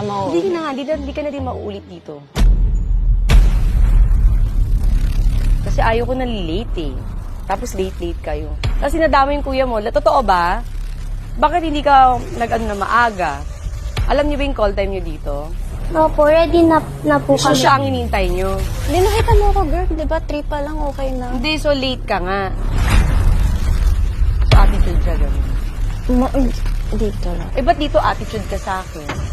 Mo. Hindi na nga, hindi, hindi ka na din mauulit dito. Kasi ayaw ko na late eh. Tapos late-late kayo. Kasi nadama yung kuya mo. Totoo ba? Bakit hindi ka nag-ano na maaga? Alam niyo ba yung call time niyo dito? Opo, ready na, na po So kami. siya ang inintay niyo. Hindi nakita mo ako, girl. Di ba? Three pa lang, okay na. Hindi, so late ka nga. So attitude ka ganun. Ma- dito lang. Eh, ba't dito attitude ka sa akin?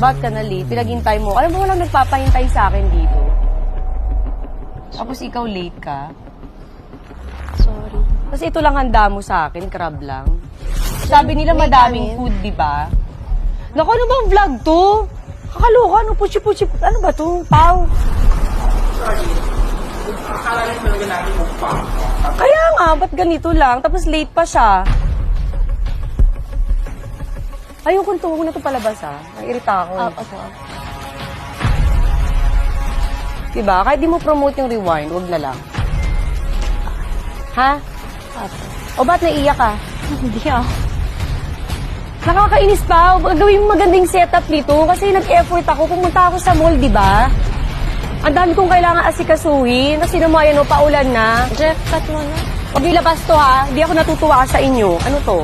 Ba't ka na late? Pinaghintay mo. Alam mo, walang nagpapahintay sa akin dito. Tapos ikaw late ka. Sorry. Kasi ito lang handa mo sa akin, crab lang. Sabi nila May madaming kanin. food, di ba? Naku, ano bang vlog to? Kakaloka, ano, puchi-puchi, ano ba to? Pau? Kaya nga, ba't ganito lang? Tapos late pa siya. Ayoko nito, huwag na ito palabas ha. Nag-irita ako. Ah, opo. Diba? Kahit di mo promote yung rewind, wag na lang. Ha? Opo. O ba't naiyak ka? Hindi ako. Nakakainis pa. Gawin mo magandang setup dito kasi nag-effort ako. Pumunta ako sa mall, di ba? Ang dami kong kailangan asikasuhin. Kasi naman, yan, o, paulan na. Jeff, cut mo na. Huwag ilabas to, ha? Hindi ako natutuwa sa inyo. Ano to?